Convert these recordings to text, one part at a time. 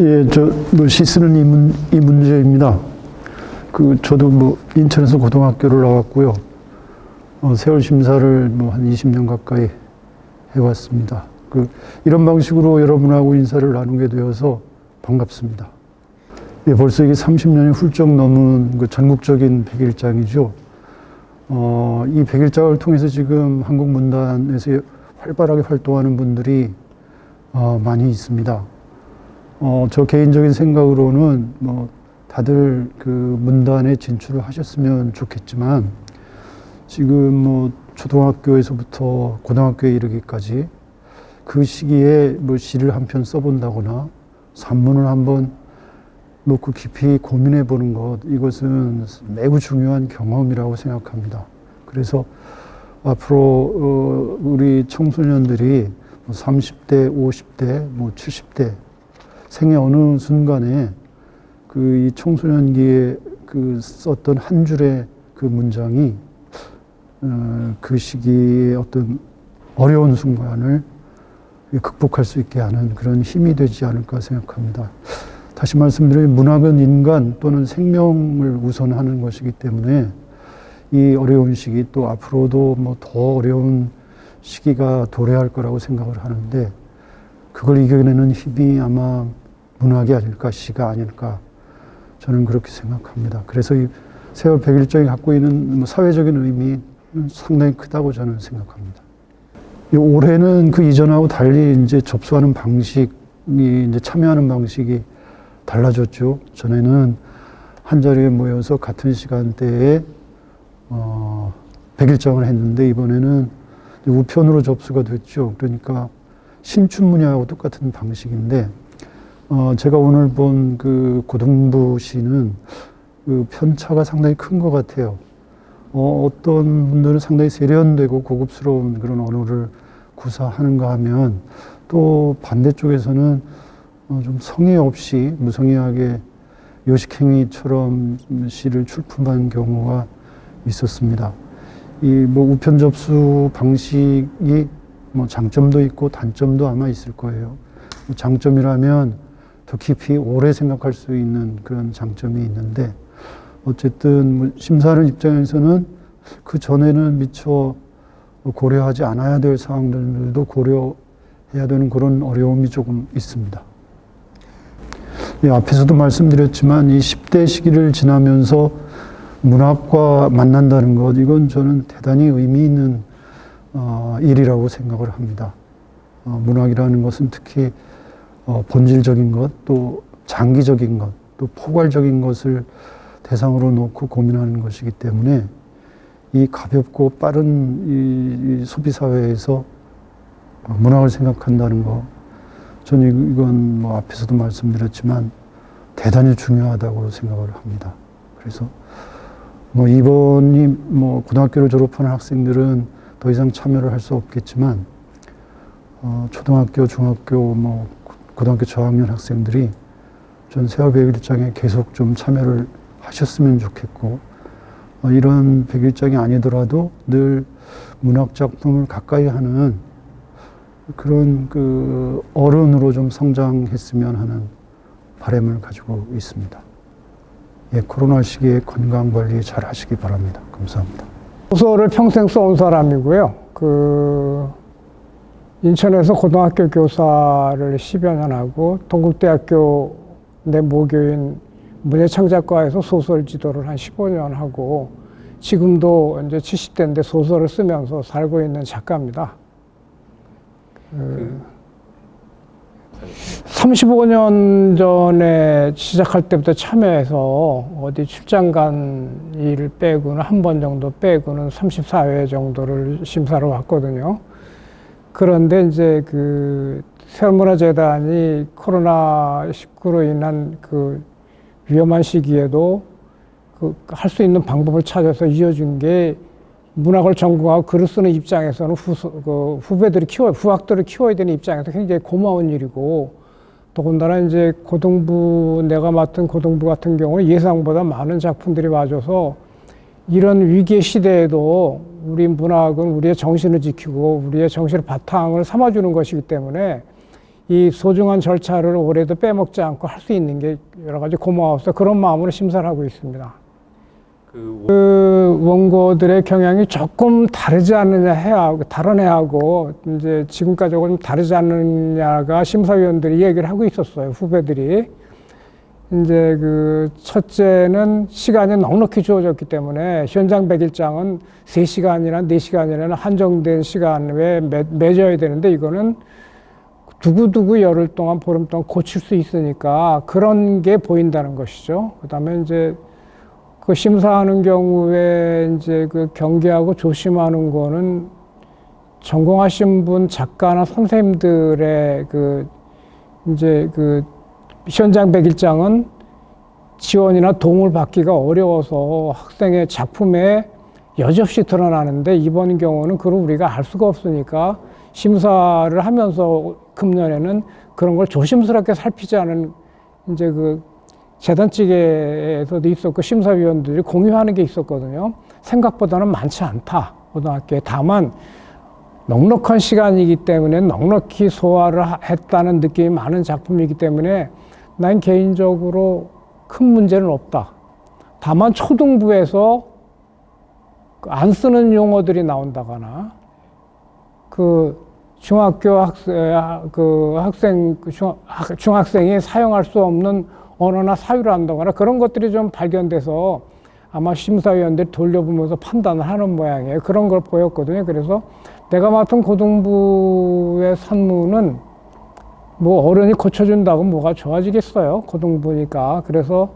예, 저뭐 시쓰는 이, 문, 이 문제입니다. 그 저도 뭐 인천에서 고등학교를 나왔고요. 어, 세월 심사를 뭐 한 20년 가까이 해왔습니다. 그 이런 방식으로 여러분하고 인사를 나누게 되어서 반갑습니다. 예, 벌써 이게 30년이 훌쩍 넘은 그 전국적인 백일장이죠. 어, 이 백일장을 통해서 지금 한국 문단에서 활발하게 활동하는 분들이 어, 많이 있습니다. 어, 저 개인적인 생각으로는 뭐 다들 그 문단에 진출을 하셨으면 좋겠지만 지금 뭐 초등학교에서부터 고등학교에 이르기까지 그 시기에 뭐 시를 한 편 써본다거나 산문을 한번 놓고 깊이 고민해 보는 것 이것은 매우 중요한 경험이라고 생각합니다. 그래서 앞으로 어, 우리 청소년들이 뭐 30대, 50대, 뭐 70대 생애 어느 순간에 그 이 청소년기에 그 썼던 한 줄의 그 문장이 어, 그 시기의 어떤 어려운 순간을 극복할 수 있게 하는 그런 힘이 되지 않을까 생각합니다. 다시 말씀드리면 문학은 인간 또는 생명을 우선하는 것이기 때문에 이 어려운 시기 또 앞으로도 뭐 더 어려운 시기가 도래할 거라고 생각을 하는데 그걸 이겨내는 힘이 아마 문학이 아닐까 시가 아닐까 저는 그렇게 생각합니다. 그래서 이 세월 백일장이 갖고 있는 뭐 사회적인 의미는 상당히 크다고 저는 생각합니다. 이 올해는 그 이전하고 달리 이제 접수하는 방식이 이제 참여하는 방식이 달라졌죠. 전에는 한 자리에 모여서 같은 시간대에 어, 백일장을 했는데 이번에는 우편으로 접수가 됐죠. 그러니까 신춘문예하고 똑같은 방식인데 어, 제가 오늘 본 그 고등부 시는 그 편차가 상당히 큰 것 같아요. 어, 어떤 분들은 상당히 세련되고 고급스러운 그런 언어를 구사하는가 하면 또 반대쪽에서는 어, 좀 성의 없이 무성의하게 요식행위처럼 시를 출품한 경우가 있었습니다. 이 뭐 우편 접수 방식이 뭐 장점도 있고 단점도 아마 있을 거예요. 뭐 장점이라면 더 깊이 오래 생각할 수 있는 그런 장점이 있는데 어쨌든 뭐 심사하는 입장에서는 그 전에는 미처 고려하지 않아야 될 사항들도 고려해야 되는 그런 어려움이 조금 있습니다. 예, 앞에서도 말씀드렸지만 이 10대 시기를 지나면서 문학과 만난다는 것, 이건 저는 대단히 의미 있는 어, 일이라고 생각을 합니다. 어, 문학이라는 것은 특히 어, 본질적인 것, 또 장기적인 것, 또 포괄적인 것을 대상으로 놓고 고민하는 것이기 때문에 이 가볍고 빠른 이, 이 소비 사회에서 문학을 생각한다는 것, 저는 이건 뭐 앞에서도 말씀드렸지만 대단히 중요하다고 생각을 합니다. 그래서 뭐 이번이 뭐 고등학교를 졸업하는 학생들은 더 이상 참여를 할 수 없겠지만 어, 초등학교, 중학교, 뭐 고등학교 저학년 학생들이 전 세월 백일장에 계속 좀 참여를 하셨으면 좋겠고 어, 이런 백일장이 아니더라도 늘 문학 작품을 가까이 하는 그런 그 어른으로 좀 성장했으면 하는 바람을 가지고 있습니다. 예, 코로나 시기에 건강 관리 잘 하시기 바랍니다. 감사합니다. 소설을 평생 써온 사람이고요. 그 인천에서 고등학교 교사를 10여 년 하고 동국대학교 내 모교인 문예창작과에서 소설 지도를 한 15년 하고 지금도 이제 70대인데 소설을 쓰면서 살고 있는 작가입니다. 그 35년 전에 시작할 때부터 참여해서 어디 출장 간 일을 빼고는 한 번 정도 빼고는 34회 정도를 심사를 왔거든요. 그런데 이제 그 세월문화재단이 코로나19로 인한 그 위험한 시기에도 그 할 수 있는 방법을 찾아서 이어준 게 문학을 전공하고 글을 쓰는 입장에서는 후, 그 후배들이 키워, 후학들을 키워야 되는 입장에서 굉장히 고마운 일이고, 더군다나 이제 고등부, 내가 맡은 고등부 같은 경우는 예상보다 많은 작품들이 와줘서 이런 위기의 시대에도 우리 문학은 우리의 정신을 지키고 우리의 정신의 바탕을 삼아주는 것이기 때문에 이 소중한 절차를 올해도 빼먹지 않고 할 수 있는 게 여러 가지 고마워서 그런 마음으로 심사를 하고 있습니다. 그 그 원고들의 경향이 조금 다르지 않느냐 해야 다른 애하고 이제 지금까지하고 좀 다르지 않느냐가 심사위원들이 얘기를 하고 있었어요 후배들이 이제 그 첫째는 시간이 넉넉히 주어졌기 때문에 현장 백일장은 세시간이나 네시간이라는 한정된 시간에 매, 맺어야 되는데 이거는 두고두고 열흘 동안 보름 동안 고칠 수 있으니까 그런 게 보인다는 것이죠. 그다음에 이제 그 심사하는 경우에 이제 그 경계하고 조심하는 거는 전공하신 분 작가나 선생님들의 그 이제 그 현장 백일장은 지원이나 도움을 받기가 어려워서 학생의 작품에 여지없이 드러나는데 이번 경우는 그걸 우리가 알 수가 없으니까 심사를 하면서 금년에는 그런 걸 조심스럽게 살피자는 이제 그 재단 측에서도 있었고 심사위원들이 공유하는 게 있었거든요. 생각보다는 많지 않다 고등학교에 다만 넉넉한 시간이기 때문에 넉넉히 소화를 하- 했다는 느낌이 많은 작품이기 때문에 난 개인적으로 큰 문제는 없다. 다만 초등부에서 그안 쓰는 용어들이 나온다거나 그 중학교 학생 그 학생 그 중학생이 사용할 수 없는 언어나 사유를 한다거나 그런 것들이 좀 발견돼서 아마 심사위원들이 돌려보면서 판단을 하는 모양이에요. 그런 걸 보였거든요. 그래서 내가 맡은 고등부의 산무는 뭐 어른이 고쳐준다고 뭐가 좋아지겠어요. 고등부니까. 그래서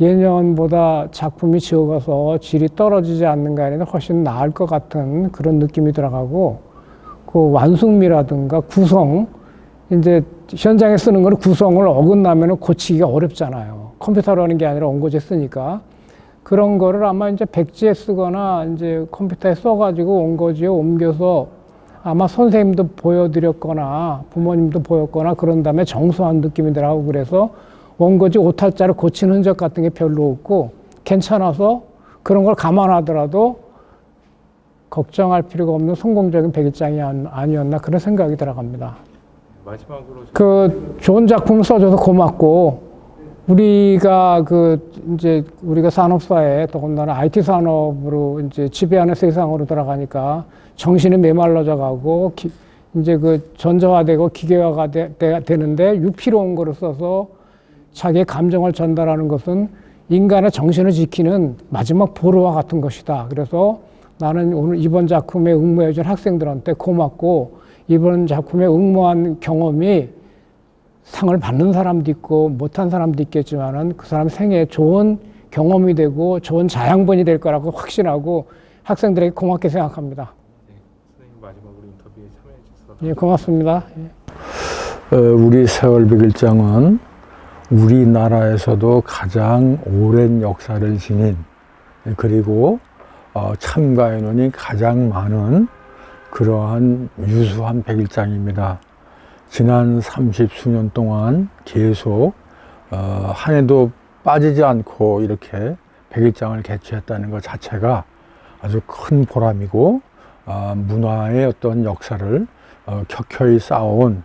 예년보다 작품이 적어서 질이 떨어지지 않는 게 아니라 훨씬 나을 것 같은 그런 느낌이 들어가고 그 완숙미라든가 구성 이제 현장에 쓰는 거는 구성을 어긋나면 고치기가 어렵잖아요. 컴퓨터로 하는 게 아니라 원고지에 쓰니까 그런 거를 아마 이제 백지에 쓰거나 이제 컴퓨터에 써가지고 원고지에 옮겨서 아마 선생님도 보여드렸거나 부모님도 보였거나 그런 다음에 정수한 느낌이 들어가고 그래서 원고지 오탈자를 고치는 흔적 같은 게 별로 없고 괜찮아서 그런 걸 감안하더라도 걱정할 필요가 없는 성공적인 백일장이 안- 아니었나 그런 생각이 들어갑니다. 마지막으로 그 좋은 작품 써줘서 고맙고 우리가 그 이제 우리가 산업사회 더군다나 IT 산업으로 이제 지배하는 세상으로 들어가니까 정신이 메말라져 가고 기- 이제 그 전자화되고 기계화가 되, 되, 되는데 유피로운 거를 써서 자기의 감정을 전달하는 것은 인간의 정신을 지키는 마지막 보루와 같은 것이다. 그래서 나는 오늘 이번 작품에 응모해준 학생들한테 고맙고 이번 작품에 응모한 경험이 상을 받는 사람도 있고 못한 사람도 있겠지만은 그 사람 생에 좋은 경험이 되고 좋은 자양분이 될 거라고 확신하고 학생들에게 고맙게 생각합니다. 네, 선생님 마지막으로 인터뷰에 참여해 주셔서 예, 고맙습니다. 예. 어, 우리 세월백일장은 우리나라에서도 가장 오랜 역사를 지닌 그리고 어, 참가 인원이 가장 많은 그러한 유수한 백일장입니다. 지난 30수년 동안 계속 어, 한 해도 빠지지 않고 이렇게 백일장을 개최했다는 것 자체가 아주 큰 보람이고 어, 문화의 어떤 역사를 어, 켜켜이 쌓아온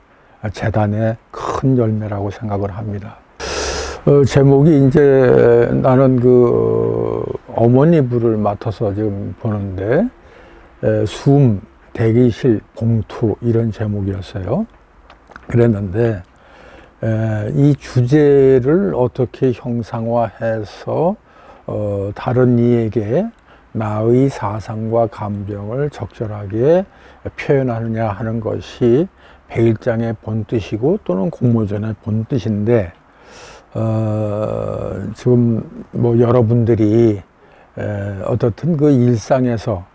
재단의 큰 열매라고 생각을 합니다. 어, 제목이 이제 나는 그 어, 어머니 부를 맡아서 지금 보는데 에, 숨, 대기실, 봉투 이런 제목이었어요. 그랬는데 에, 이 주제를 어떻게 형상화해서 어, 다른 이에게 나의 사상과 감정을 적절하게 표현하느냐 하는 것이 백일장의 본뜻이고 또는 공모전의 본뜻인데 어, 지금 뭐 여러분들이 에, 어떻든 그 일상에서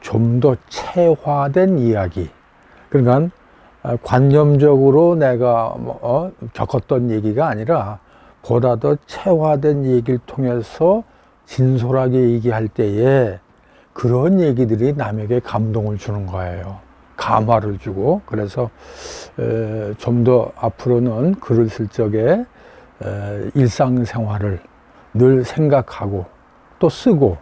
좀 더 체화된 이야기 그러니까 아, 관념적으로 내가 뭐, 어, 겪었던 얘기가 아니라 보다 더 체화된 얘기를 통해서 진솔하게 얘기할 때에 그런 얘기들이 남에게 감동을 주는 거예요. 감화를 주고 그래서 좀 더 앞으로는 글을 쓸 적에 에, 일상생활을 늘 생각하고 또 쓰고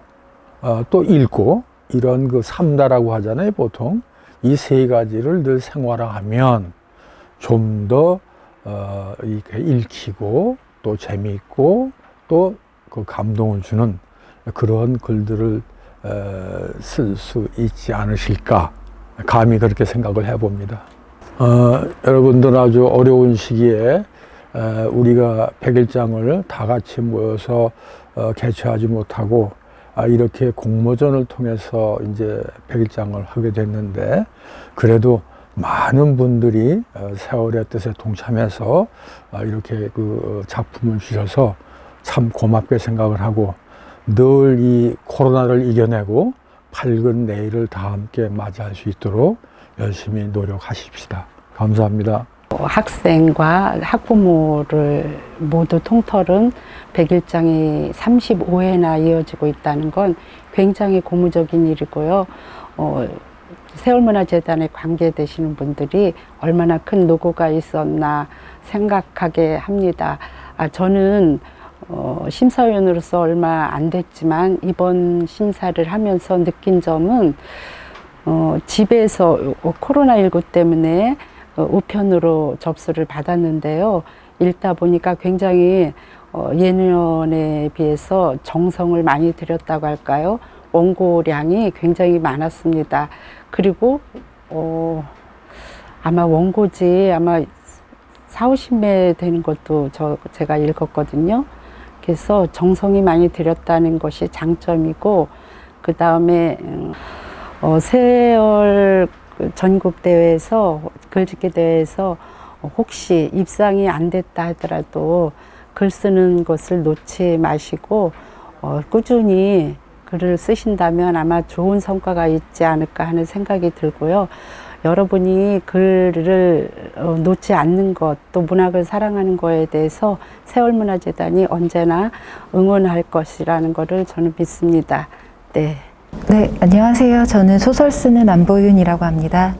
어, 또 읽고 이런 그 삼다라고 하잖아요 보통 이 세 가지를 늘 생활화하면 좀 더 어, 읽히고 또 재미있고 또 그 감동을 주는 그런 글들을 쓸 수 있지 않으실까 감히 그렇게 생각을 해봅니다. 어, 여러분들 아주 어려운 시기에 에, 우리가 백일장을 다 같이 모여서 어, 개최하지 못하고 아, 이렇게 공모전을 통해서 이제 백일장을 하게 됐는데 그래도 많은 분들이 어, 세월의 뜻에 동참해서 아, 이렇게 그 작품을 주셔서 참 고맙게 생각을 하고 늘 이 코로나를 이겨내고 밝은 내일을 다 함께 맞이할 수 있도록 열심히 노력하십시다. 감사합니다. 학생과 학부모를 모두 통틀은 백일장이 35회나 이어지고 있다는 건 굉장히 고무적인 일이고요. 어, 세월문화재단에 관계되시는 분들이 얼마나 큰 노고가 있었나 생각하게 합니다. 아, 저는 어, 심사위원으로서 얼마 안 됐지만 이번 심사를 하면서 느낀 점은 어, 집에서 코로나19 때문에 어, 우편으로 접수를 받았는데요. 읽다 보니까 굉장히 어, 예년에 비해서 정성을 많이 들였다고 할까요? 원고량이 굉장히 많았습니다. 그리고 어, 아마 원고지 아마 4, 50매 되는 것도 저 제가 읽었거든요. 그래서 정성이 많이 들였다는 것이 장점이고 그 다음에 어, 세월 그 전국 대회에서 글짓기 대회에서 혹시 입상이 안 됐다 하더라도 글 쓰는 것을 놓지 마시고 어, 꾸준히 글을 쓰신다면 아마 좋은 성과가 있지 않을까 하는 생각이 들고요. 여러분이 글을 어, 놓지 않는 것, 또 문학을 사랑하는 거에 대해서 세월문화재단이 언제나 응원할 것이라는 것을 저는 믿습니다. 네. 네, 안녕하세요. 저는 소설 쓰는 안보윤이라고 합니다.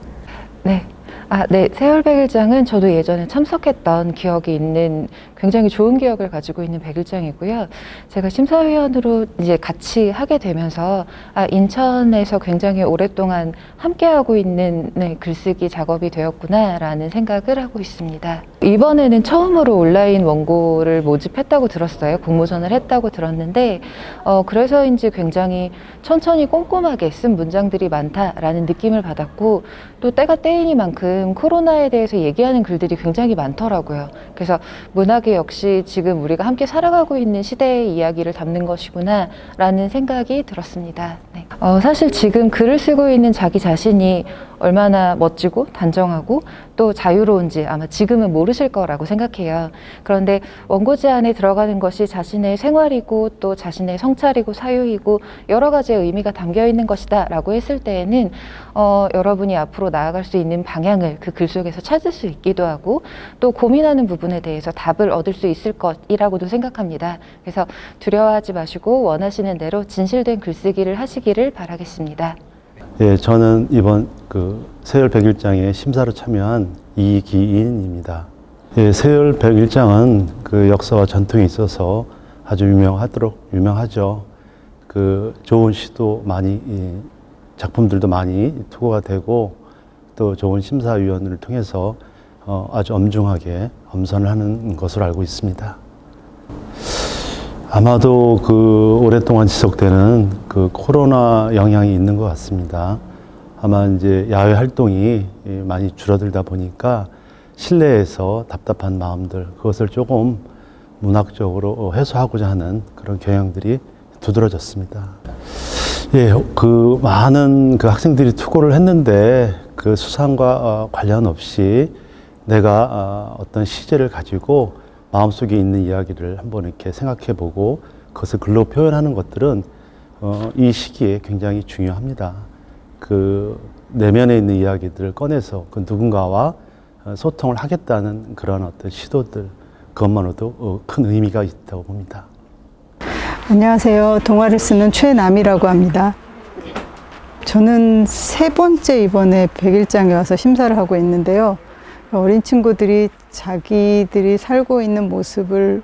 네. 아, 네. 세월백일장은 저도 예전에 참석했던 기억이 있는 굉장히 좋은 기억을 가지고 있는 백일장이고요. 제가 심사위원으로 이제 같이 하게 되면서 아, 인천에서 굉장히 오랫동안 함께하고 있는 네, 글쓰기 작업이 되었구나라는 생각을 하고 있습니다. 이번에는 처음으로 온라인 원고를 모집했다고 들었어요. 공모전을 했다고 들었는데, 어, 그래서인지 굉장히 천천히 꼼꼼하게 쓴 문장들이 많다라는 느낌을 받았고, 또 때가 때이니만큼 코로나에 대해서 얘기하는 글들이 굉장히 많더라고요. 그래서 문학 이 역시 지금 우리가 함께 살아가고 있는 시대의 이야기를 담는 것이구나라는 생각이 들었습니다. 네. 어, 사실 지금 글을 쓰고 있는 자기 자신이 얼마나 멋지고 단정하고 또 자유로운지 아마 지금은 모르실 거라고 생각해요. 그런데 원고지 안에 들어가는 것이 자신의 생활이고 또 자신의 성찰이고 사유이고 여러 가지의 의미가 담겨 있는 것이다 라고 했을 때에는 어, 여러분이 앞으로 나아갈 수 있는 방향을 그 글 속에서 찾을 수 있기도 하고 또 고민하는 부분에 대해서 답을 얻을 수 있을 것이라고도 생각합니다. 그래서 두려워하지 마시고 원하시는 대로 진실된 글쓰기를 하시기를 바라겠습니다. 예, 저는 이번 그 세열 백일장에 심사로 참여한 이기인입니다. 예, 세열 백일장은 그 역사와 전통이 있어서 아주 유명하도록 유명하죠. 그 좋은 시도 많이 예, 작품들도 많이 투고가 되고 또 좋은 심사위원을 통해서 어, 아주 엄중하게 엄선을 하는 것으로 알고 있습니다. 아마도 그 오랫동안 지속되는 그 코로나 영향이 있는 것 같습니다. 아마 이제 야외 활동이 많이 줄어들다 보니까 실내에서 답답한 마음들 그것을 조금 문학적으로 해소하고자 하는 그런 경향들이 두드러졌습니다. 예, 그 많은 그 학생들이 투고를 했는데 그 수상과 어, 관련 없이 내가 어, 어떤 시제를 가지고 마음속에 있는 이야기를 한번 이렇게 생각해 보고 그것을 글로 표현하는 것들은 어, 이 시기에 굉장히 중요합니다. 그 내면에 있는 이야기들을 꺼내서 그 누군가와 어, 소통을 하겠다는 그런 어떤 시도들 그것만으로도 어, 큰 의미가 있다고 봅니다. 안녕하세요. 동화를 쓰는 최남이라고 합니다. 저는 세 번째 이번에 백일장에 와서 심사를 하고 있는데요. 어린 친구들이 자기들이 살고 있는 모습을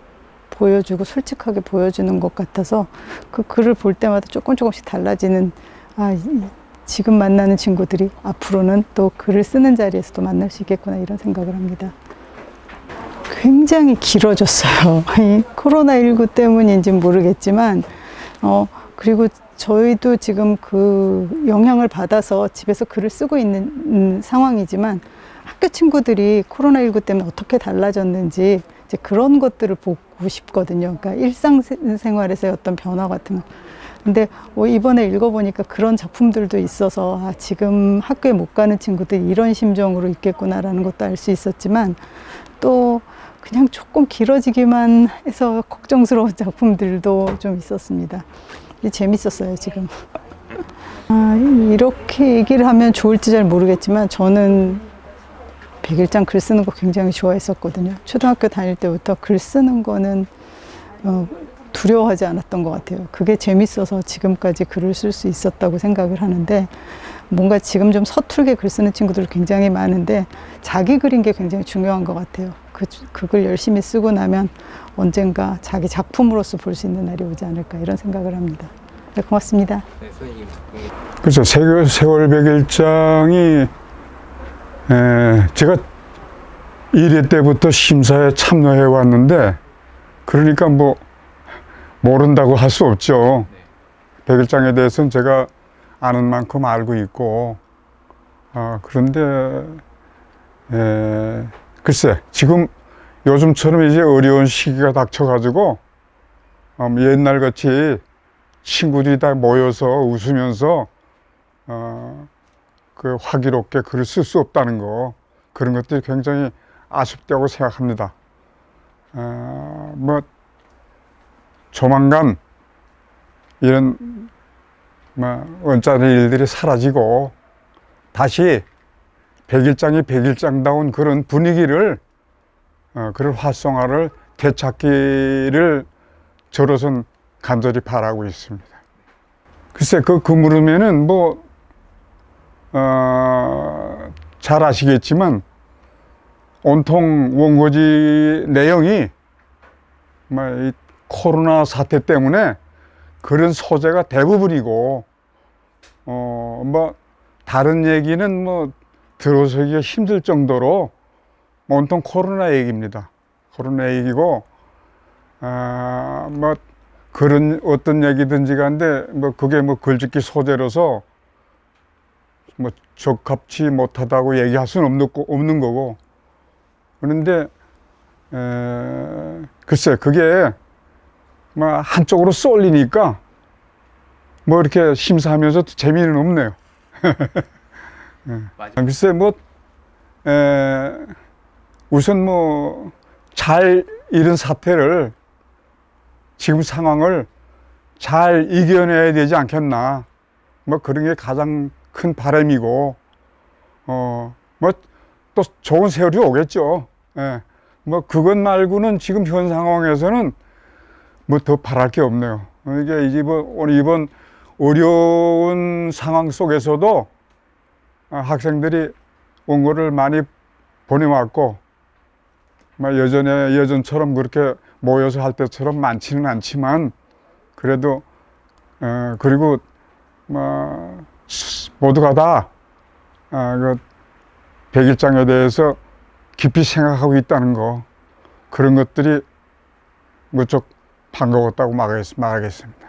보여주고 솔직하게 보여주는 것 같아서 그 글을 볼 때마다 조금 조금씩 달라지는 아, 이 지금 만나는 친구들이 앞으로는 또 글을 쓰는 자리에서도 만날 수 있겠구나 이런 생각을 합니다. 굉장히 길어졌어요. 이 코로나19 때문인지 모르겠지만, 어, 그리고 저희도 지금 그 영향을 받아서 집에서 글을 쓰고 있는 음, 상황이지만 학교 친구들이 코로나19 때문에 어떻게 달라졌는지 이제 그런 것들을 보고 싶거든요. 그러니까 일상생활에서의 어떤 변화 같은 거. 근데 어, 이번에 읽어보니까 그런 작품들도 있어서 아, 지금 학교에 못 가는 친구들이 이런 심정으로 있겠구나라는 것도 알 수 있었지만 또 그냥 조금 길어지기만 해서 걱정스러운 작품들도 좀 있었습니다. 재밌었어요, 지금. 아, 이렇게 얘기를 하면 좋을지 잘 모르겠지만 저는 백일장 글 쓰는 거 굉장히 좋아했었거든요. 초등학교 다닐 때부터 글 쓰는 거는 어, 두려워하지 않았던 것 같아요. 그게 재밌어서 지금까지 글을 쓸 수 있었다고 생각을 하는데 뭔가 지금 좀 서툴게 글 쓰는 친구들 굉장히 많은데 자기 글인 게 굉장히 중요한 것 같아요. 그, 그걸 열심히 쓰고 나면 언젠가 자기 작품으로서 볼 수 있는 날이 오지 않을까 이런 생각을 합니다. 네, 고맙습니다. 네, 그렇죠. 세월, 세월 백일장이 에, 제가 1회 때부터 심사에 참여해 왔는데 그러니까 뭐 모른다고 할 수 없죠. 백일장에 대해서는 제가 아는 만큼 알고 있고 아, 그런데 에, 글쎄 지금 요즘처럼 이제 어려운 시기가 닥쳐가지고 음, 옛날 같이 친구들이 다 모여서 웃으면서 어, 그 화기롭게 글을 쓸 수 없다는 거 그런 것들이 굉장히 아쉽다고 생각합니다. 어, 뭐 조만간 이런 뭐 원짜리 일들이 사라지고 다시 백일장이 백일장다운 그런 분위기를 어, 그런 활성화를 되찾기를 저로선 간절히 바라고 있습니다. 글쎄 그, 그 물으면은 뭐, 어, 잘 아시겠지만 온통 원고지 내용이 뭐, 이 코로나 사태 때문에 그런 소재가 대부분이고, 어, 뭐, 다른 얘기는 뭐, 들어서기가 힘들 정도로 온통 코로나 얘기입니다. 코로나 얘기고, 아, 뭐, 그런 어떤 얘기든지 간데 뭐 그게 뭐 글짓기 소재로서 뭐 적합치 못하다고 얘기할 수는 없는, 거고. 그런데 에, 글쎄 그게 뭐 한쪽으로 쏠리니까 뭐 이렇게 심사하면서 재미는 없네요. 마지막 글쎄 뭐 에, 우선 뭐 잘 이런 사태를 지금 상황을 잘 이겨내야 되지 않겠나. 뭐 그런 게 가장 큰 바람이고 어 뭐 또 좋은 세월이 오겠죠 예. 뭐 그것 말고는 지금 현 상황에서는 뭐 더 바랄 게 없네요 이게 이번 오늘 이번 어려운 상황 속에서도 아, 학생들이 원고를 많이 보내왔고 뭐 예전에 예전처럼 그렇게 모여서 할 때처럼 많지는 않지만 그래도 어, 그리고 뭐 스- 모두가 다 아, 그 백일장에 대해서 깊이 생각하고 있다는 거 그런 것들이 무척 반가웠다고 말하겠- 말하겠습니다.